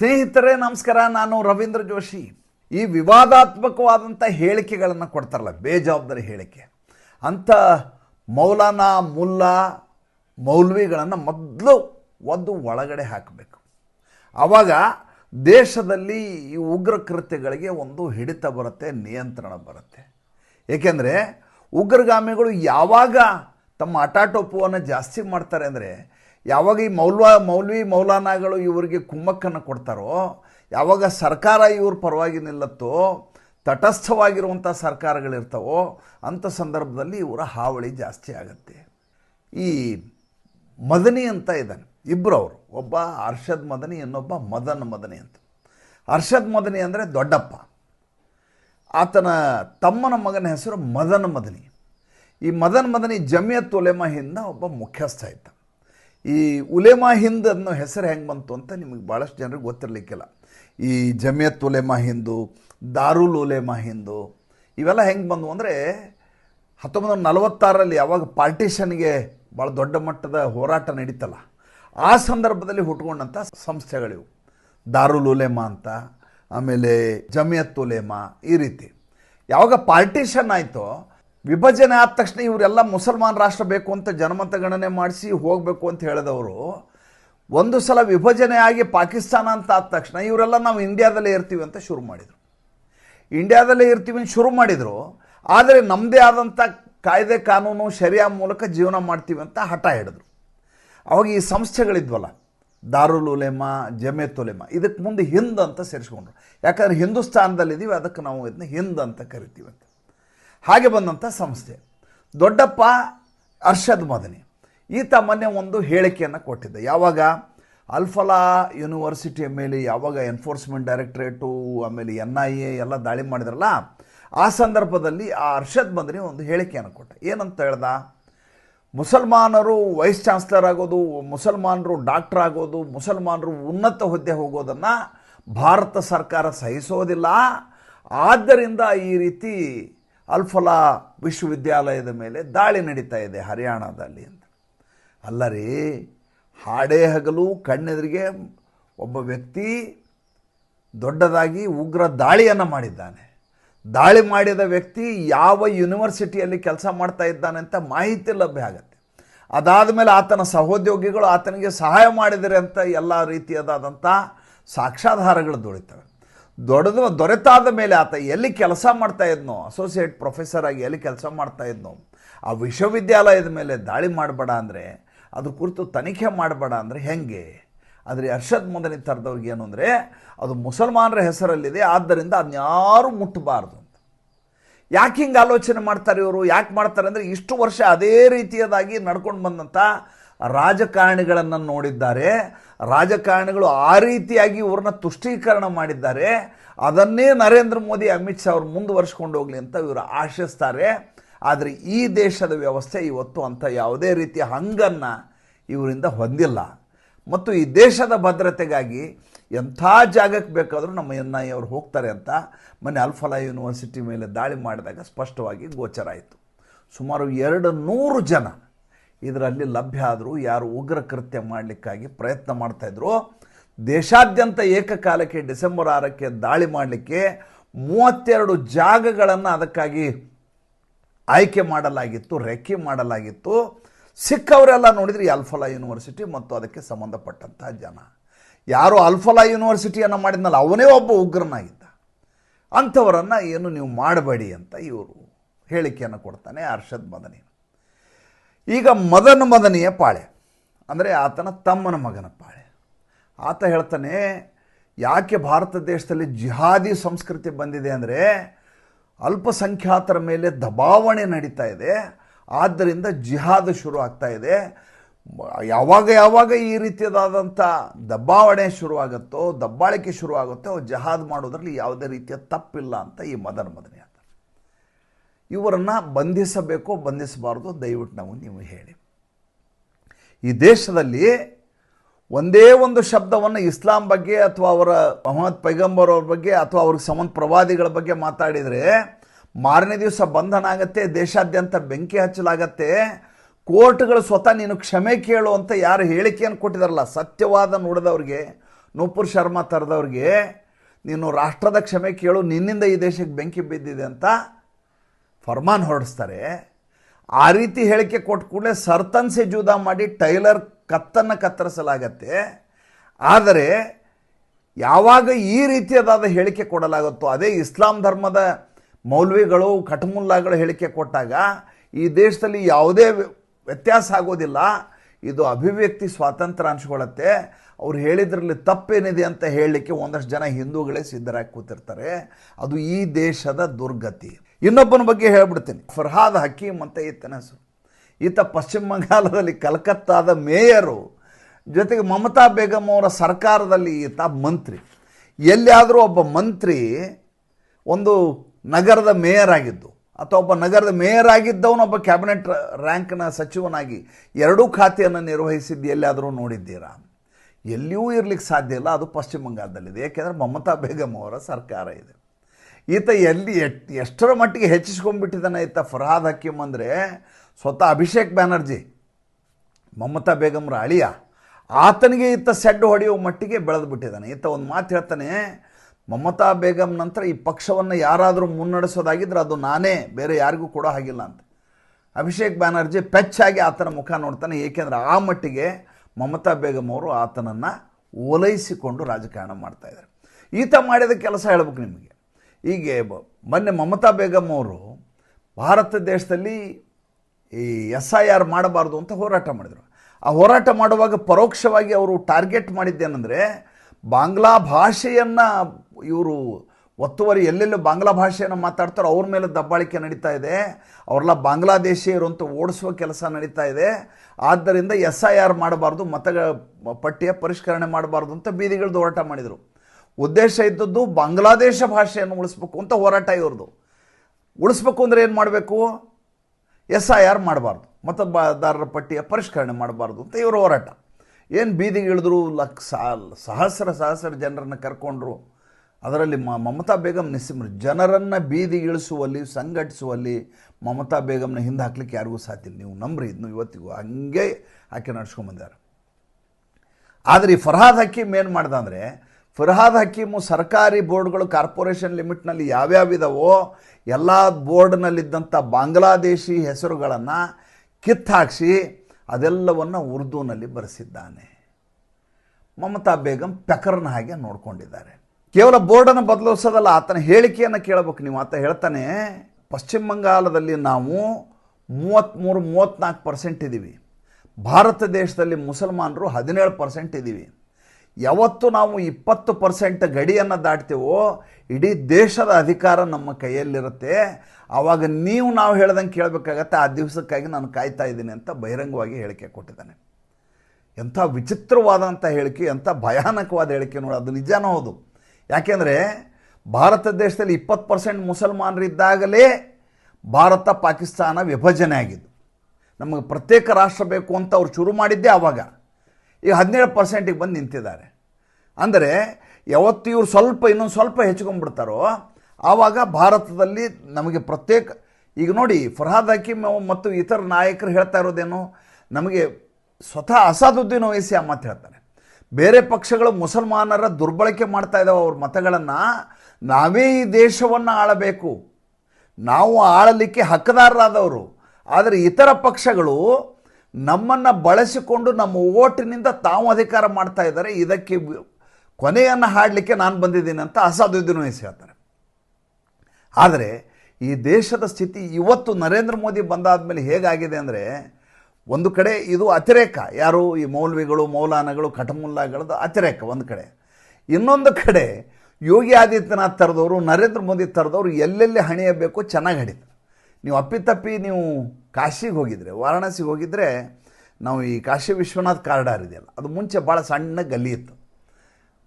ಸ್ನೇಹಿತರೇ, ನಮಸ್ಕಾರ. ನಾನು ರವೀಂದ್ರ ಜೋಶಿ. ಈ ವಿವಾದಾತ್ಮಕವಾದಂಥ ಹೇಳಿಕೆಗಳನ್ನು ಕೊಡ್ತಾರಲ್ಲ, ಬೇಜವಾಬ್ದಾರಿ ಹೇಳಿಕೆ. ಅಂಥ ಮೌಲಾನಾ ಮುಲ್ಲಾ ಮೌಲ್ವಿಗಳನ್ನು ಮೊದಲು ಒಂದು ಒಳಗಡೆ ಹಾಕಬೇಕು. ಆವಾಗ ದೇಶದಲ್ಲಿ ಈ ಉಗ್ರ ಕೃತ್ಯಗಳಿಗೆ ಒಂದು ಹಿಡಿತ ಬರುತ್ತೆ, ನಿಯಂತ್ರಣ ಬರುತ್ತೆ. ಏಕೆಂದರೆ ಉಗ್ರಗಾಮಿಗಳು ಯಾವಾಗ ತಮ್ಮ ಅಟಾಟೋಪವನ್ನು ಜಾಸ್ತಿ ಮಾಡ್ತಾರೆ ಅಂದರೆ ಯಾವಾಗ ಈ ಮೌಲ್ವ, ಮೌಲ್ವಿ ಮೌಲಾನಾಗಳು ಇವರಿಗೆ ಕುಮ್ಮಕ್ಕನ್ನು ಕೊಡ್ತಾರೋ, ಯಾವಾಗ ಸರ್ಕಾರ ಇವ್ರ ಪರವಾಗಿ ನಿಲ್ಲತ್ತೋ ತಟಸ್ಥವಾಗಿರುವಂಥ ಸರ್ಕಾರಗಳಿರ್ತಾವೋ ಅಂಥ ಸಂದರ್ಭದಲ್ಲಿ ಇವರ ಹಾವಳಿ ಜಾಸ್ತಿ ಆಗುತ್ತೆ. ಈ ಮದನಿ ಅಂತ ಇದ್ದಾನೆ ಇಬ್ಬರು ಅವರು, ಒಬ್ಬ ಅರ್ಷದ್ ಮದನಿ, ಇನ್ನೊಬ್ಬ ಮದನ್ ಮದನಿ ಅಂತ. ಅರ್ಷದ್ ಮದನಿ ಅಂದರೆ ದೊಡ್ಡಪ್ಪ. ಆತನ ತಮ್ಮನ ಮಗನ ಹೆಸರು ಮದನ್ ಮದನಿ. ಈ ಮದನ್ ಮದನಿ ಜಮಿಯತ್ ಒಲೆಮಹಿಂದ ಹಿಂದ ಒಬ್ಬ ಮುಖ್ಯಸ್ಥ ಇದ್ದ. ಈ ಉಲೆಮಾ ಹಿಂದ್ ಅನ್ನೋ ಹೆಸರು ಹೆಂಗೆ ಬಂತು ಅಂತ ನಿಮಗೆ ಭಾಳಷ್ಟು ಜನರಿಗೆ ಗೊತ್ತಿರಲಿಕ್ಕಿಲ್ಲ. ಈ ಜಮಿಯತ್ ಉಲೇಮಾ ಹಿಂದು, ದಾರುಲ್ ಉಲೇಮಾ ಹಿಂದು, ಇವೆಲ್ಲ ಹೆಂಗೆ ಬಂದವು ಅಂದರೆ ಹತ್ತೊಂಬತ್ತು ನೂರ ನಲವತ್ತಾರರಲ್ಲಿ ಯಾವಾಗ ಪಾರ್ಟಿಷನ್ಗೆ ಭಾಳ ದೊಡ್ಡ ಮಟ್ಟದ ಹೋರಾಟ ನಡೀತಲ್ಲ, ಆ ಸಂದರ್ಭದಲ್ಲಿ ಹುಟ್ಕೊಂಡಂಥ ಸಂಸ್ಥೆಗಳಿವು. ದಾರುಲ್ ಉಲೇಮಾ ಅಂತ, ಆಮೇಲೆ ಜಮಿಯತ್ ಉಲೇಮಾ ಈ ರೀತಿ. ಯಾವಾಗ ಪಾರ್ಟಿಷನ್ ಆಯಿತೋ ವಿಭಜನೆ ಆದ ತಕ್ಷಣ ಇವರೆಲ್ಲ ಮುಸಲ್ಮಾನ್ ರಾಷ್ಟ್ರ ಬೇಕು ಅಂತ ಜನಮತ ಗಣನೆ ಮಾಡಿಸಿ ಹೋಗಬೇಕು ಅಂತ ಹೇಳಿದವರು, ಒಂದು ಸಲ ವಿಭಜನೆ ಆಗಿ ಪಾಕಿಸ್ತಾನ ಅಂತ ಆದ ತಕ್ಷಣ ಇವರೆಲ್ಲ ನಾವು ಇಂಡಿಯಾದಲ್ಲೇ ಇರ್ತೀವಿ ಅಂತ ಶುರು ಮಾಡಿದರು. ಇಂಡಿಯಾದಲ್ಲೇ ಇರ್ತೀವಿ ಅಂತ ಶುರು ಮಾಡಿದರು, ಆದರೆ ನಮ್ಮದೇ ಆದಂಥ ಕಾಯ್ದೆ ಕಾನೂನು ಶರಿಯಾ ಮೂಲಕ ಜೀವನ ಮಾಡ್ತೀವಿ ಅಂತ ಹಠ ಹಿಡಿದ್ರು. ಅವಾಗ ಈ ಸಂಸ್ಥೆಗಳಿದ್ವಲ್ಲ, ದಾರುಲ್ ಉಲೆಮಾ, ಜಮೇತ್ ಉಲೆಮಾ ಇದಕ್ಕೆ ಮುಂದೆ ಹಿಂದ್ ಅಂತ ಸೇರಿಸ್ಕೊಂಡ್ರು. ಯಾಕಂದರೆ ಹಿಂದೂಸ್ತಾನದಲ್ಲಿದ್ದೀವಿ, ಅದಕ್ಕೆ ನಾವು ಇದನ್ನ ಹಿಂದ್ ಅಂತ ಕರಿತೀವಿ ಅಂತ. ಹಾಗೆ ಬಂದಂಥ ಸಂಸ್ಥೆ. ದೊಡ್ಡಪ್ಪ ಅರ್ಷದ್ ಮದನಿ. ಈತ ಮೊನ್ನೆ ಒಂದು ಹೇಳಿಕೆಯನ್ನು ಕೊಟ್ಟಿದ್ದ. ಯಾವಾಗ? ಅಲ್ಫಲಾ ಯೂನಿವರ್ಸಿಟಿಯ ಮೇಲೆ ಯಾವಾಗ ಎನ್ಫೋರ್ಸ್ಮೆಂಟ್ ಡೈರೆಕ್ಟ್ರೇಟು, ಆಮೇಲೆ ಎನ್ ಐ ಎ ಎಲ್ಲ ದಾಳಿ ಮಾಡಿದ್ರಲ್ಲ, ಆ ಸಂದರ್ಭದಲ್ಲಿ ಆ ಅರ್ಷದ್ ಮದನಿ ಒಂದು ಹೇಳಿಕೆಯನ್ನು ಕೊಟ್ಟ. ಏನಂತ ಹೇಳ್ದ? ಮುಸಲ್ಮಾನರು ವೈಸ್ ಚಾನ್ಸ್ಲರ್ ಆಗೋದು, ಮುಸಲ್ಮಾನರು ಡಾಕ್ಟರ್ ಆಗೋದು, ಮುಸಲ್ಮಾನರು ಉನ್ನತ ಹುದ್ದೆ ಹೋಗೋದನ್ನು ಭಾರತ ಸರ್ಕಾರ ಸಹಿಸೋದಿಲ್ಲ. ಆದ್ದರಿಂದ ಈ ರೀತಿ ಅಲ್ಫಲಾ ವಿಶ್ವವಿದ್ಯಾಲಯದ ಮೇಲೆ ದಾಳಿ ನಡೀತಾ ಇದೆ ಹರಿಯಾಣದಲ್ಲಿ ಅಂತ. ಅಲ್ಲ ರೀ ಹಾಡೇ ಹಗಲು ಕಣ್ಣೆದುರಿಗೆ ಒಬ್ಬ ವ್ಯಕ್ತಿ ದೊಡ್ಡದಾಗಿ ಉಗ್ರ ದಾಳಿಯನ್ನು ಮಾಡಿದ್ದಾನೆ. ದಾಳಿ ಮಾಡಿದ ವ್ಯಕ್ತಿ ಯಾವ ಯೂನಿವರ್ಸಿಟಿಯಲ್ಲಿ ಕೆಲಸ ಮಾಡ್ತಾ ಇದ್ದಾನೆ ಅಂತ ಮಾಹಿತಿ ಲಭ್ಯ ಆಗುತ್ತೆ. ಅದಾದ ಮೇಲೆ ಆತನ ಸಹೋದ್ಯೋಗಿಗಳು ಆತನಿಗೆ ಸಹಾಯ ಮಾಡಿದರೆ ಅಂತ ಎಲ್ಲ ರೀತಿಯದಾದಂಥ ಸಾಕ್ಷ್ಯಾಧಾರಗಳು ದೊರೀತವೆ ದೊಡ್ಡದು ದೊರೆತಾದ ಮೇಲೆ ಆತ ಎಲ್ಲಿ ಕೆಲಸ ಮಾಡ್ತಾ ಇದ್ನೋ ಅಸೋಸಿಯೇಟ್ ಪ್ರೊಫೆಸರ್ ಆಗಿ ಎಲ್ಲಿ ಕೆಲಸ ಮಾಡ್ತಾ ಇದ್ನೋ, ಆ ವಿಶ್ವವಿದ್ಯಾಲಯದ ಮೇಲೆ ದಾಳಿ ಮಾಡಬೇಡ ಅಂದರೆ ಅದ್ರ ಕುರಿತು ತನಿಖೆ ಮಾಡಬೇಡ ಅಂದರೆ ಹೆಂಗೆ? ಆದರೆ ಅರ್ಷದ್ ಮೊದಲನೇ ಥರದವ್ರಿಗೆ ಏನು ಅಂದರೆ, ಅದು ಮುಸಲ್ಮಾನರ ಹೆಸರಲ್ಲಿದೆ, ಆದ್ದರಿಂದ ಅದನ್ಯಾರೂ ಮುಟ್ಟಬಾರ್ದು ಅಂತ. ಯಾಕೆ ಹಿಂಗೆ ಆಲೋಚನೆ ಮಾಡ್ತಾರೆ ಇವರು? ಯಾಕೆ ಮಾಡ್ತಾರೆ ಅಂದರೆ ಇಷ್ಟು ವರ್ಷ ಅದೇ ರೀತಿಯದಾಗಿ ನಡ್ಕೊಂಡು ಬಂದಂಥ ರಾಜಕಾರಣಿಗಳನ್ನು ನೋಡಿದ್ದಾರೆ. ರಾಜಕಾರಣಿಗಳು ಆ ರೀತಿಯಾಗಿ ಇವ್ರನ್ನ ತುಷ್ಟೀಕರಣ ಮಾಡಿದ್ದಾರೆ. ಅದನ್ನೇ ನರೇಂದ್ರ ಮೋದಿ, ಅಮಿತ್ ಶಾ ಅವರು ಮುಂದುವರ್ಸ್ಕೊಂಡು ಹೋಗಲಿ ಅಂತ ಇವರು ಆಶಿಸ್ತಾರೆ. ಆದರೆ ಈ ದೇಶದ ವ್ಯವಸ್ಥೆ ಇವತ್ತು ಅಂಥ ಯಾವುದೇ ರೀತಿಯ ಹಂಗನ್ನು ಇವರಿಂದ ಹೊಂದಿಲ್ಲ. ಮತ್ತು ಈ ದೇಶದ ಭದ್ರತೆಗಾಗಿ ಎಂಥ ಜಾಗಕ್ಕೆ ಬೇಕಾದರೂ ನಮ್ಮ ಎನ್ ಐ ಅವರು ಹೋಗ್ತಾರೆ ಅಂತ ಮೊನ್ನೆ ಅಲ್ಫಲಾ ಯೂನಿವರ್ಸಿಟಿ ಮೇಲೆ ದಾಳಿ ಮಾಡಿದಾಗ ಸ್ಪಷ್ಟವಾಗಿ ಗೋಚರ ಆಯಿತು. ಸುಮಾರು ಎರಡು ನೂರು ಜನ ಇದರಲ್ಲಿ ಲಭ್ಯ ಆದರೂ ಯಾರು ಉಗ್ರ ಕೃತ್ಯ ಮಾಡಲಿಕ್ಕಾಗಿ ಪ್ರಯತ್ನ ಮಾಡ್ತಾಯಿದ್ರು ದೇಶಾದ್ಯಂತ ಏಕಕಾಲಕ್ಕೆ ಡಿಸೆಂಬರ್ ಆರಕ್ಕೆ ದಾಳಿ ಮಾಡಲಿಕ್ಕೆ ಮೂವತ್ತೆರಡು ಜಾಗಗಳನ್ನು ಅದಕ್ಕಾಗಿ ಆಯ್ಕೆ ಮಾಡಲಾಗಿತ್ತು, ರೆಕ್ಕೆ ಮಾಡಲಾಗಿತ್ತು. ಸಿಕ್ಕವರೆಲ್ಲ ನೋಡಿದರೆ ಅಲ್ಫಲಾ ಯೂನಿವರ್ಸಿಟಿ ಮತ್ತು ಅದಕ್ಕೆ ಸಂಬಂಧಪಟ್ಟಂತಹ ಜನ. ಯಾರು ಅಲ್ಫಲಾ ಯೂನಿವರ್ಸಿಟಿಯನ್ನು ಮಾಡಿದ್ನಲ್ಲ, ಅವನೇ ಒಬ್ಬ ಉಗ್ರನಾಗಿದ್ದ. ಅಂಥವರನ್ನು ಏನು ನೀವು ಮಾಡಬೇಡಿ ಅಂತ ಇವರು ಹೇಳಿಕೆಯನ್ನು ಕೊಡ್ತಾನೆ ಅರ್ಷದ್ ಮದನಿ. ಈಗ ಮದನ ಮದನಿಯ ಪಾಳೆ. ಅಂದರೆ ಆತನ ತಮ್ಮನ ಮಗನ ಪಾಳೆ. ಆತ ಹೇಳ್ತಾನೆ, ಯಾಕೆ ಭಾರತ ದೇಶದಲ್ಲಿ ಜಿಹಾದಿ ಸಂಸ್ಕೃತಿ ಬಂದಿದೆ ಅಂದರೆ ಅಲ್ಪಸಂಖ್ಯಾತರ ಮೇಲೆ ದಬಾವಣೆ ನಡೀತಾ ಇದೆ. ಆದ್ದರಿಂದ ಜಿಹಾದ್ ಶುರು ಆಗ್ತಾ ಇದೆ. ಯಾವಾಗ ಯಾವಾಗ ಈ ರೀತಿಯದಾದಂಥ ದಬ್ಬಾವಣೆ ಶುರುವಾಗುತ್ತೋ ದಬ್ಬಾಳಿಕೆ ಶುರುವಾಗುತ್ತೋ ಜಹಾದ್ ಮಾಡೋದ್ರಲ್ಲಿ ಯಾವುದೇ ರೀತಿಯ ತಪ್ಪಿಲ್ಲ ಅಂತ ಈ ಮದನ ಮದನಿ ಇವರನ್ನು ಬಂಧಿಸಬೇಕೋ ಬಂಧಿಸಬಾರ್ದು ದಯವಿಟ್ಟು ನಾವು ನೀವು ಹೇಳಿ. ಈ ದೇಶದಲ್ಲಿ ಒಂದೇ ಒಂದು ಶಬ್ದವನ್ನು ಇಸ್ಲಾಂ ಬಗ್ಗೆ ಅಥವಾ ಅವರ ಮೊಹಮ್ಮದ್ ಪೈಗಂಬರ್ ಅವ್ರ ಬಗ್ಗೆ ಅಥವಾ ಅವ್ರಿಗೆ ಸಂಬಂಧ ಪ್ರವಾದಿಗಳ ಬಗ್ಗೆ ಮಾತಾಡಿದರೆ ಮಾರನೇ ದಿವಸ ಬಂಧನ ಆಗತ್ತೆ, ದೇಶಾದ್ಯಂತ ಬೆಂಕಿ ಹಚ್ಚಲಾಗತ್ತೆ, ಕೋರ್ಟ್ಗಳು ಸ್ವತಃ ನೀನು ಕ್ಷಮೆ ಕೇಳು ಅಂತ ಯಾರು ಹೇಳಿಕೆಯನ್ನು ಕೊಟ್ಟಿದಾರಲ್ಲ, ಸತ್ಯವಾದ ನೋಡಿದವ್ರಿಗೆ, ನೂಪುರ್ ಶರ್ಮಾ ಥರದವ್ರಿಗೆ, ನೀನು ರಾಷ್ಟ್ರದ ಕ್ಷಮೆ ಕೇಳು, ನಿನ್ನಿಂದ ಈ ದೇಶಕ್ಕೆ ಬೆಂಕಿ ಬಿದ್ದಿದೆ ಅಂತ ಫರ್ಮಾನ್ ಹೊರಡಿಸ್ತಾರೆ, ಆ ರೀತಿ ಹೇಳಿಕೆ ಕೊಟ್ಟ ಕೂಡಲೇ ಸರ್ತನ್ ಸೆ ಜೂದಾ ಮಾಡಿ ಟೈಲರ್ ಕತ್ತನ್ನು ಕತ್ತರಿಸಲಾಗತ್ತೆ. ಆದರೆ ಯಾವಾಗ ಈ ರೀತಿಯಾದ ಹೇಳಿಕೆ ಕೊಡಲಾಗುತ್ತೋ, ಅದೇ ಇಸ್ಲಾಂ ಧರ್ಮದ ಮೌಲ್ವಿಗಳು, ಕಟಮುಲ್ಲಾಗಳು ಹೇಳಿಕೆ ಕೊಟ್ಟಾಗ ಈ ದೇಶದಲ್ಲಿ ಯಾವುದೇ ವ್ಯತ್ಯಾಸ ಆಗೋದಿಲ್ಲ. ಇದು ಅಭಿವ್ಯಕ್ತಿ ಸ್ವಾತಂತ್ರ್ಯ ಅನ್ಸ್ಕೊಳ್ಳುತ್ತೆ. ಅವ್ರು ಹೇಳಿದ್ರಲ್ಲಿ ತಪ್ಪೇನಿದೆ ಅಂತ ಹೇಳಲಿಕ್ಕೆ ಒಂದಷ್ಟು ಜನ ಹಿಂದೂಗಳೇ ಸಿದ್ಧರಾಗಿ ಕೂತಿರ್ತಾರೆ. ಅದು ಈ ದೇಶದ ದುರ್ಗತಿ. ಇನ್ನೊಬ್ಬನ ಬಗ್ಗೆ ಹೇಳ್ಬಿಡ್ತೀನಿ. ಫರ್ಹಾದ್ ಹಕೀಮ್ ಅಂತ ಈತನ ಹೆಸರು. ಈತ ಪಶ್ಚಿಮ ಬಂಗಾಳದಲ್ಲಿ ಕಲ್ಕತ್ತಾದ ಮೇಯರು. ಜೊತೆಗೆ ಮಮತಾ ಬೇಗಮ್ ಅವರ ಸರ್ಕಾರದಲ್ಲಿ ಈತ ಮಂತ್ರಿ. ಎಲ್ಲಿಯಾದರೂ ಒಬ್ಬ ಮಂತ್ರಿ ಒಂದು ನಗರದ ಮೇಯರ್ ಆಗಿದ್ದು ಅಥವಾ ಒಬ್ಬ ನಗರದ ಮೇಯರ್ ಆಗಿದ್ದವನು ಒಬ್ಬ ಕ್ಯಾಬಿನೆಟ್ ರ್ಯಾಂಕ್ನ ಸಚಿವನಾಗಿ ಎರಡೂ ಖಾತೆಯನ್ನು ನಿರ್ವಹಿಸಿದ್ದು ಎಲ್ಲಿಯಾದರೂ ನೋಡಿದ್ದೀರಾ? ಎಲ್ಲಿಯೂ ಇರಲಿಕ್ಕೆ ಸಾಧ್ಯ ಇಲ್ಲ, ಅದು ಪಶ್ಚಿಮ ಬಂಗಾಳದಲ್ಲಿದೆ ಏಕೆಂದರೆ ಮಮತಾ ಬೇಗಮ್ ಅವರ ಸರ್ಕಾರ ಇದೆ. ಈತ ಎಲ್ಲಿ ಎಷ್ಟರ ಮಟ್ಟಿಗೆ ಹೆಚ್ಚಿಸ್ಕೊಂಡ್ಬಿಟ್ಟಿದ್ದಾನೆ ಈತ ಫರಾದ್ ಹಕೀಮ್ ಅಂದರೆ? ಸ್ವತಃ ಅಭಿಷೇಕ್ ಬ್ಯಾನರ್ಜಿ, ಮಮತಾ ಬೇಗಮ್ರ ಅಳಿಯ. ಆತನಿಗೆ ಈತ ಸೆಡ್ಡು ಹೊಡೆಯುವ ಮಟ್ಟಿಗೆ ಬೆಳೆದು ಬಿಟ್ಟಿದ್ದಾನೆ ಈತ ಒಂದು ಮಾತು ಹೇಳ್ತಾನೆ, ಮಮತಾ ಬೇಗಂ ನಂತರ ಈ ಪಕ್ಷವನ್ನು ಯಾರಾದರೂ ಮುನ್ನಡೆಸೋದಾಗಿದ್ರೆ ಅದು ನಾನೇ, ಬೇರೆ ಯಾರಿಗೂ ಕೊಡೋ ಹಾಗಿಲ್ಲ ಅಂತ. ಅಭಿಷೇಕ್ ಬ್ಯಾನರ್ಜಿ ಪೆಚ್ಚಾಗಿ ಆತನ ಮುಖ ನೋಡ್ತಾನೆ. ಏಕೆಂದರೆ ಆ ಮಟ್ಟಿಗೆ ಮಮತಾ ಬೇಗಂ ಅವರು ಆತನನ್ನು ಓಲೈಸಿಕೊಂಡು ರಾಜಕಾರಣ ಮಾಡ್ತಾ ಇದ್ದಾರೆ. ಈತ ಮಾಡಿದ ಕೆಲಸ ಹೇಳ್ಬೇಕು ನಿಮಗೆ. ಹೀಗೆ ಮೊನ್ನೆ ಮಮತಾ ಬೇಗಂ ಅವರು ಭಾರತ ದೇಶದಲ್ಲಿ ಈ ಎಸ್ ಐ ಆರ್ ಮಾಡಬಾರ್ದು ಅಂತ ಹೋರಾಟ ಮಾಡಿದರು. ಆ ಹೋರಾಟ ಮಾಡುವಾಗ ಪರೋಕ್ಷವಾಗಿ ಅವರು ಟಾರ್ಗೆಟ್ ಮಾಡಿದ್ದೇನೆಂದರೆ ಬಾಂಗ್ಲಾ ಭಾಷೆಯನ್ನು ಇವರು ಒತ್ತುವರಿ ಎಲ್ಲೆಲ್ಲೂ ಬಾಂಗ್ಲಾ ಭಾಷೆಯನ್ನು ಮಾತಾಡ್ತಾರೋ ಅವ್ರ ಮೇಲೆ ದಬ್ಬಾಳಿಕೆ ನಡೀತಾ ಇದೆ. ಅವರೆಲ್ಲ ಬಾಂಗ್ಲಾದೇಶಿಯರು ಅಂತ ಓಡಿಸುವ ಕೆಲಸ ನಡೀತಾ ಇದೆ. ಆದ್ದರಿಂದ ಎಸ್ ಐ ಆರ್ ಮಾಡಬಾರ್ದು, ಮತಗಳ ಪಟ್ಟಿಯ ಪರಿಷ್ಕರಣೆ ಮಾಡಬಾರ್ದು ಅಂತ ಬೀದಿಗಳದ್ದು ಹೋರಾಟ ಮಾಡಿದರು. ಉದ್ದೇಶ ಇದ್ದದ್ದು ಬಾಂಗ್ಲಾದೇಶ ಭಾಷೆಯನ್ನು ಉಳಿಸ್ಬೇಕು ಅಂತ ಹೋರಾಟ ಇವ್ರದ್ದು. ಉಳಿಸ್ಬೇಕು ಅಂದರೆ ಏನು ಮಾಡಬೇಕು? ಎಸ್ ಐ ಆರ್ ಮಾಡಬಾರ್ದು, ಮತದಾರರ ಪಟ್ಟಿಯ ಪರಿಷ್ಕರಣೆ ಮಾಡಬಾರ್ದು ಅಂತ ಇವರು ಹೋರಾಟ. ಏನು ಬೀದಿಗೆ ಇಳಿದ್ರು, ಲಕ್ಷ, ಸಹಸ್ರ ಸಹಸ್ರ ಜನರನ್ನು ಕರ್ಕೊಂಡ್ರು. ಅದರಲ್ಲಿ ಮಮತಾ ಬೇಗಂ ನಿಸ್ಸಿಮರು. ಜನರನ್ನು ಬೀದಿಗೆ ಇಳಿಸುವಲ್ಲಿ, ಸಂಘಟಿಸುವಲ್ಲಿ ಮಮತಾ ಬೇಗಂನ ಹಿಂದೆ ಹಾಕ್ಲಿಕ್ಕೆ ಯಾರಿಗೂ ಸಾಧ್ಯ ನೀವು ನಂಬ್ರಿ ಇದನ್ನು ಇವತ್ತಿಗೂ ಹಂಗೆ ಆಕೆ ನಡ್ಸ್ಕೊಂಬಂದಾರೆ ಆದರೆ ಈ ಫರ್ಹಾದ್ ಹಕೀಮ್ ಏನು ಮಾಡ್ದ ಅಂದರೆ ಫರ್ಹಾದ್ ಹಕೀಮು ಸರ್ಕಾರಿ ಬೋರ್ಡ್ಗಳು ಕಾರ್ಪೊರೇಷನ್ ಲಿಮಿಟ್ನಲ್ಲಿ ಯಾವ್ಯಾವಿದಾವೋ ಎಲ್ಲ ಬೋರ್ಡ್ನಲ್ಲಿದ್ದಂಥ ಬಾಂಗ್ಲಾದೇಶಿ ಹೆಸರುಗಳನ್ನು ಕಿತ್ತಾಕ್ಸಿ ಅದೆಲ್ಲವನ್ನು ಉರ್ದುನಲ್ಲಿ ಬರೆಸಿದ್ದಾನೆ. ಮಮತಾ ಬೇಗಂ ಪೆಕರ್ನ ಹಾಗೆ ನೋಡ್ಕೊಂಡಿದ್ದಾರೆ. ಕೇವಲ ಬೋರ್ಡನ್ನು ಬದಲಿಸೋದಲ್ಲ ಆತನ ಹೇಳಿಕೆಯನ್ನು ಕೇಳಬೇಕು. ನೀವು ಆತ ಹೇಳ್ತಾನೆ, ಪಶ್ಚಿಮ ಬಂಗಾಳದಲ್ಲಿ ನಾವು ಮೂವತ್ತ್ಮೂರು ಮೂವತ್ತ್ನಾಲ್ಕು ಪರ್ಸೆಂಟ್ ಇದ್ದೀವಿ ಭಾರತ ದೇಶದಲ್ಲಿ ಮುಸಲ್ಮಾನರು ಹದಿನೇಳು ಪರ್ಸೆಂಟ್ ಇದ್ದೀವಿ ಯಾವತ್ತು ನಾವು ಇಪ್ಪತ್ತು ಪರ್ಸೆಂಟ್ ಗಡಿಯನ್ನು ದಾಟ್ತೀವೋ, ಇಡೀ ದೇಶದ ಅಧಿಕಾರ ನಮ್ಮ ಕೈಯಲ್ಲಿರುತ್ತೆ. ಆವಾಗ ನೀವು ನಾವು ಹೇಳ್ದಂಗೆ ಕೇಳಬೇಕಾಗತ್ತೆ, ಆ ದಿವಸಕ್ಕಾಗಿ ನಾನು ಕಾಯ್ತಾ ಇದ್ದೀನಿ ಅಂತ ಬಹಿರಂಗವಾಗಿ ಹೇಳಿಕೆ ಕೊಟ್ಟಿದ್ದಾನೆ. ಎಂಥ ವಿಚಿತ್ರವಾದಂಥ ಹೇಳಿಕೆ, ಎಂಥ ಭಯಾನಕವಾದ ಹೇಳಿಕೆ ನೋಡಿ, ಅದು ನಿಜಾನೂ ಹೌದು. ಯಾಕೆಂದರೆ, ಭಾರತ ದೇಶದಲ್ಲಿ ಇಪ್ಪತ್ತು ಪರ್ಸೆಂಟ್ ಮುಸಲ್ಮಾನರಿದ್ದಾಗಲೇ ಭಾರತ ಪಾಕಿಸ್ತಾನ ವಿಭಜನೆ ಆಗಿದ್ದು. ನಮಗೆ ಪ್ರತ್ಯೇಕ ರಾಷ್ಟ್ರ ಬೇಕು ಅಂತ ಅವ್ರು ಶುರು ಮಾಡಿದ್ದೇ ಆವಾಗ. ಈಗ ಹದಿನೇಳು ಪರ್ಸೆಂಟಿಗೆ ಬಂದು ನಿಂತಿದ್ದಾರೆ. ಅಂದರೆ ಯಾವತ್ತು ಇವ್ರು ಸ್ವಲ್ಪ ಇನ್ನೊಂದು ಸ್ವಲ್ಪ ಹೆಚ್ಕೊಂಡ್ಬಿಡ್ತಾರೋ, ಆವಾಗ ಭಾರತದಲ್ಲಿ ನಮಗೆ ಪ್ರತ್ಯೇಕ, ಈಗ ನೋಡಿ ಫರ್ಹಾದ್ ಹಕೀಮ್ ಮತ್ತು ಇತರ ನಾಯಕರು ಹೇಳ್ತಾ ಇರೋದೇನು, ನಮಗೆ ಸ್ವತಃ ಅಸಾದುದ್ದೀನ್ ಓವೈಸಿ ಆ ಮಾತು ಹೇಳ್ತಾರೆ. ಬೇರೆ ಪಕ್ಷಗಳು ಮುಸಲ್ಮಾನರ ದುರ್ಬಳಕೆ ಮಾಡ್ತಾ ಇದ್ದಾವೆ ಅವ್ರ ಮತಗಳನ್ನು, ನಾವೇ ಈ ದೇಶವನ್ನು ಆಳಬೇಕು. ನಾವು ಆಳಲಿಕ್ಕೆ ಹಕ್ಕದಾರರಾದವರು. ಆದರೆ ಇತರ ಪಕ್ಷಗಳು ನಮ್ಮನ್ನು ಬಳಸಿಕೊಂಡು ನಮ್ಮ ಓಟಿನಿಂದ ತಾವು ಅಧಿಕಾರ ಮಾಡ್ತಾ ಇದ್ದಾರೆ, ಇದಕ್ಕೆ ಕೊನೆಯನ್ನು ಹಾಡಲಿಕ್ಕೆ ನಾನು ಬಂದಿದ್ದೀನಿ ಅಂತ ಅಸಾದುದ್ದೀನ್ ವಯಸ್ಸು ಹೇಳ್ತಾರೆ. ಆದರೆ ಈ ದೇಶದ ಸ್ಥಿತಿ ಇವತ್ತು ನರೇಂದ್ರ ಮೋದಿ ಬಂದಾದ ಮೇಲೆ ಹೇಗಾಗಿದೆ ಅಂದರೆ ಒಂದು ಕಡೆ ಇದು ಅತಿರೇಕ. ಯಾರು ಈ ಮೌಲ್ವಿಗಳು, ಮೌಲಾನಗಳು, ಕಟಮುಲ್ಲಾಗಳದ್ದು ಅತಿರೇಕ ಒಂದು ಕಡೆ. ಇನ್ನೊಂದು ಕಡೆ ಯೋಗಿ ಆದಿತ್ಯನಾಥ್ ಥರದವರು ನರೇಂದ್ರ ಮೋದಿ ಥರದವರು ಎಲ್ಲೆಲ್ಲಿ ಹಣಿಯಬೇಕು ಚೆನ್ನಾಗಿ ಹಣಿತು ನೀವು ಅಪ್ಪಿತಪ್ಪಿ ನೀವು ಕಾಶಿಗೆ ಹೋಗಿದ್ರೆ, ವಾರಾಣಸಿಗೆ ಹೋಗಿದ್ರೆ ನಾವು ಈ ಕಾಶಿ ವಿಶ್ವನಾಥ್ ಕಾರಿಡಾರ್ ಇದೆಯಲ್ಲ, ಅದು ಮುಂಚೆ ಭಾಳ ಸಣ್ಣ ಗಲ್ಲಿ ಇತ್ತು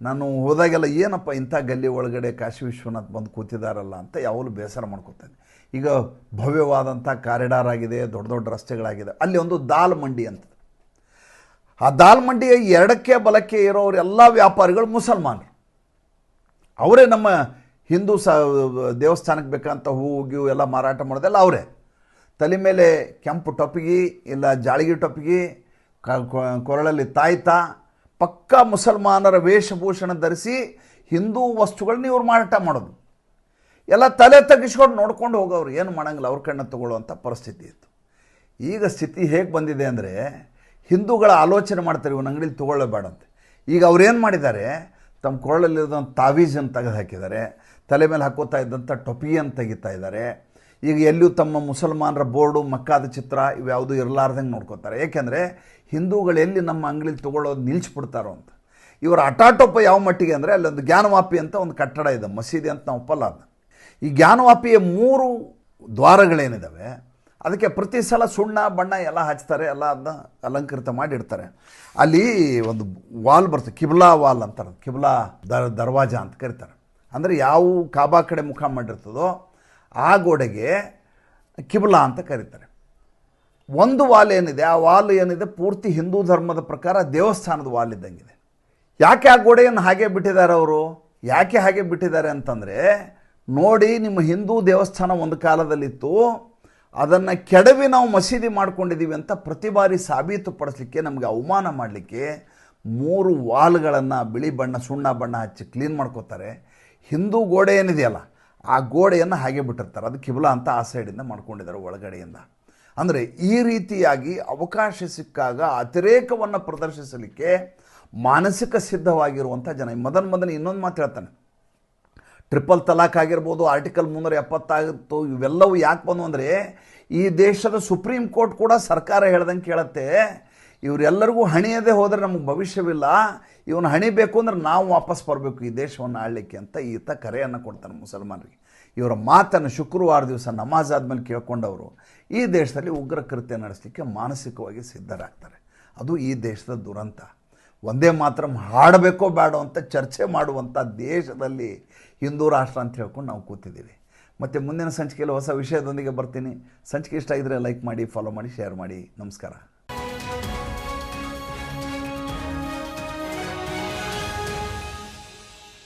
ನಾನು ಹೋದಾಗೆಲ್ಲ ಏನಪ್ಪ ಇಂಥ ಗಲ್ಲಿ ಒಳಗಡೆ ಕಾಶಿ ವಿಶ್ವನಾಥ್ ಬಂದು ಕೂತಿದಾರಲ್ಲ ಅಂತ ಯಾವಾಗಲೂ ಬೇಸರ ಮಾಡ್ಕೊತಾನೆ ಈಗ ಭವ್ಯವಾದಂಥ ಕಾರಿಡಾರ್ ಆಗಿದೆ, ದೊಡ್ಡ ದೊಡ್ಡ ರಸ್ತೆಗಳಾಗಿದೆ. ಅಲ್ಲಿ ಒಂದು ದಾಲ್ ಮಂಡಿ ಅಂತ. ಆ ದಾಲ್ ಮಂಡಿಯ ಎರಡಕ್ಕೆ ಬಲಕ್ಕೆ ಇರೋರು ಎಲ್ಲ ವ್ಯಾಪಾರಿಗಳು ಮುಸಲ್ಮಾನರು. ಅವರೇ ನಮ್ಮ ಹಿಂದೂ ಸ, ದೇವಸ್ಥಾನಕ್ಕೆ ಬೇಕಂತ ಹೂವು ಗೀವು ಎಲ್ಲ ಮಾರಾಟ ಮಾಡೋದೆಲ್ಲ ಅವರೇ. ತಲೆ ಮೇಲೆ ಕೆಂಪು ಟೊಪ್ಪಿಗೆ ಇಲ್ಲ ಜಾಳಿಗೆ ಟೊಪ್ಪಿಗೆ ಕೊರಳಲ್ಲಿ ತಾಯ್ತ ಪಕ್ಕಾ ಮುಸಲ್ಮಾನರ ವೇಷಭೂಷಣ ಧರಿಸಿ ಹಿಂದೂ ವಸ್ತುಗಳನ್ನ ಇವ್ರು ಮಾರಾಟ ಮಾಡೋದು. ಎಲ್ಲ ತಲೆ ತಗ್ಗಿಸ್ಕೊಂಡು ನೋಡ್ಕೊಂಡು ಹೋಗೋರು, ಏನು ಮಾಡಂಗಿಲ್ಲ, ಅವ್ರ ಕಣ್ಣ ತಗೊಳ್ಳುವಂಥ ಪರಿಸ್ಥಿತಿ ಇತ್ತು. ಈಗ ಸ್ಥಿತಿ ಹೇಗೆ ಬಂದಿದೆ ಅಂದರೆ, ಹಿಂದೂಗಳ ಆಲೋಚನೆ ಮಾಡ್ತಾರೆ, ಇವನ ಅಂಗಡಿಲಿ ತೊಗೊಳ್ಳಬೇಡಂತೆ. ಈಗ ಅವ್ರೇನು ಮಾಡಿದ್ದಾರೆ, ತಮ್ಮ ಕೊರಳಲ್ಲಿರೋದಂಥ ತಾವೀಜನ್ನು ತೆಗೆದು ಹಾಕಿದ್ದಾರೆ, ತಲೆ ಮೇಲೆ ಹಾಕೋತಾ ಇದ್ದಂಥ ಟೊಪಿಯನ್ನು ತೆಗಿತಾ ಇದ್ದಾರೆ ಈಗ ಎಲ್ಲಿಯೂ ತಮ್ಮ ಮುಸಲ್ಮಾನರ ಬೋರ್ಡು, ಮಕ್ಕಾದ ಚಿತ್ರ ಇವ್ಯಾವುದೂ ಇರಲಾರ್ದಂಗೆ ನೋಡ್ಕೋತಾರೆ. ಏಕೆಂದರೆ ಹಿಂದೂಗಳು ಎಲ್ಲಿ ನಮ್ಮ ಅಂಗಡಿಲಿ ತೊಗೊಳ್ಳೋದು ನಿಲ್ಲಿಸ್ಬಿಡ್ತಾರೋ ಅಂತ. ಇವರ ಅಟಾಟೋಪ ಯಾವ ಮಟ್ಟಿಗೆ ಅಂದರೆ ಅಲ್ಲೊಂದು ಜ್ಞಾನವಾಪಿ ಅಂತ ಒಂದು ಕಟ್ಟಡ ಇದೆ, ಮಸೀದಿ ಅಂತ ನಾವು ಒಪ್ಪಲ್ಲ ಅದು ಈ ಜ್ಞಾನವಾಪಿಯ ಮೂರು ದ್ವಾರಗಳೇನಿದ್ದಾವೆ ಅದಕ್ಕೆ ಪ್ರತಿ ಸಲ ಸುಣ್ಣ, ಬಣ್ಣ ಎಲ್ಲ ಹಚ್ತಾರೆ, ಎಲ್ಲ ಅದನ್ನ ಅಲಂಕೃತ ಮಾಡಿಡ್ತಾರೆ ಅಲ್ಲಿ ಒಂದು ವಾಲ್ ಬರ್ತದೆ, ಕಿಬ್ಲಾ ವಾಲ್ ಅಂತಾರೆ, ಕಿಬ್ಲಾ ದರ್, ದರ್ವಾಜ ಅಂತ ಕರೀತಾರೆ. ಅಂದರೆ ಯಾವ ಕಾಬಾ ಕಡೆ ಮುಖ ಮಾಡಿರ್ತದೋ ಆ ಗೋಡೆಗೆ ಕಿಬ್ಲಾ ಅಂತ ಕರೀತಾರೆ. ಒಂದು ವಾಲ್ ಏನಿದೆ, ಆ ವಾಲ್ ಏನಿದೆ, ಪೂರ್ತಿ ಹಿಂದೂ ಧರ್ಮದ ಪ್ರಕಾರ ದೇವಸ್ಥಾನದ ವಾಲ್ ಇದ್ದಂಗಿದೆ. ಯಾಕೆ ಆ ಗೋಡೆಯನ್ನು ಹಾಗೆ ಬಿಟ್ಟಿದ್ದಾರೆ ಅವರು? ಯಾಕೆ ಹಾಗೆ ಬಿಟ್ಟಿದ್ದಾರೆ ಅಂತಂದರೆ, ನೋಡಿ ನಿಮ್ಮ ಹಿಂದೂ ದೇವಸ್ಥಾನ ಒಂದು ಕಾಲದಲ್ಲಿತ್ತು, ಅದನ್ನು ಕೆಡವಿ ನಾವು ಮಸೀದಿ ಮಾಡ್ಕೊಂಡಿದ್ದೀವಿ ಅಂತ ಪ್ರತಿ ಬಾರಿ ಸಾಬೀತುಪಡಿಸ್ಲಿಕ್ಕೆ ನಮಗೆ ಅವಮಾನ ಮಾಡಲಿಕ್ಕೆ ಮೂರು ವಾಲ್ಗಳನ್ನು ಬಿಳಿ ಬಣ್ಣ, ಸುಣ್ಣ ಬಣ್ಣ ಹಚ್ಚಿ ಕ್ಲೀನ್ ಮಾಡ್ಕೋತಾರೆ. ಹಿಂದೂ ಗೋಡೆ ಏನಿದೆಯಲ್ಲ ಆ ಗೋಡೆಯನ್ನು ಹಾಗೆ ಬಿಟ್ಟಿರ್ತಾರೆ. ಅದು ಕಿಬ್ಲಾ ಅಂತ ಆ ಸೈಡಿಂದ ಮಾಡ್ಕೊಂಡಿದ್ದಾರೆ ಒಳಗಡೆಯಿಂದ. ಅಂದರೆ ಈ ರೀತಿಯಾಗಿ ಅವಕಾಶ ಸಿಕ್ಕಾಗ ಅತಿರೇಕವನ್ನು ಪ್ರದರ್ಶಿಸಲಿಕ್ಕೆ ಮಾನಸಿಕ ಸಿದ್ಧವಾಗಿರುವಂಥ ಜನ. ಮದನ್ ಮದನ್ ಇನ್ನೊಂದು ಮಾತು ಹೇಳ್ತಾನೆ. ಟ್ರಿಪಲ್ ತಲಾಖ್ ಆಗಿರ್ಬೋದು, ಆರ್ಟಿಕಲ್ ಮುನ್ನೂರ ಎಪ್ಪತ್ತಾಗಿತ್ತು, ಇವೆಲ್ಲವೂ ಯಾಕೆ ಬಂದು ಅಂದರೆ ಈ ದೇಶದ ಸುಪ್ರೀಂ ಕೋರ್ಟ್ ಕೂಡ ಸರ್ಕಾರ ಹೇಳ್ದಂಗೆ ಕೇಳತ್ತೆ. ಇವರೆಲ್ಲರಿಗೂ ಹಣಿಯದೇ ಹೋದರೆ ನಮಗೆ ಭವಿಷ್ಯವಿಲ್ಲ. ಇವನು ಹಣಿಬೇಕು ಅಂದ್ರೆ ನಾವು ವಾಪಸ್ ಬರಬೇಕು ಈ ದೇಶವನ್ನು ಆಳಲಿಕ್ಕೆ ಅಂತ ಈತ ಕರೆಯನ್ನು ಕೊಡ್ತಾನೆ ಮುಸಲ್ಮಾನರಿಗೆ. ಇವರ ಮಾತನ್ನು ಶುಕ್ರವಾರ ದಿವಸ ನಮಾಜ್ ಆದಮೇಲೆ ಕೇಳ್ಕೊಂಡವರು ಈ ದೇಶದಲ್ಲಿ ಉಗ್ರ ಕೃತ್ಯ ನಡೆಸಲಿಕ್ಕೆ ಮಾನಸಿಕವಾಗಿ ಸಿದ್ಧರಾಗ್ತಾರೆ. ಅದು ಈ ದೇಶದ ದುರಂತ. ಒಂದೇ ಮಾತ್ರ ಹಾಡಬೇಕೋ ಬೇಡೋ ಅಂತ ಚರ್ಚೆ ಮಾಡುವಂಥ ದೇಶದಲ್ಲಿ ಹಿಂದೂ ರಾಷ್ಟ್ರ ಅಂತ ಹೇಳ್ಕೊಂಡು ನಾವು ಕೂತಿದ್ದೀವಿ. ಮತ್ತು ಮುಂದಿನ ಸಂಚಿಕೆಯಲ್ಲಿ ಹೊಸ ವಿಷಯದೊಂದಿಗೆ ಬರ್ತೀನಿ. ಸಂಚಿಕೆ ಇಷ್ಟ ಇದ್ದರೆ ಲೈಕ್ ಮಾಡಿ ಫಾಲೋ ಮಾಡಿ ಶೇರ್ ಮಾಡಿ. ನಮಸ್ಕಾರ.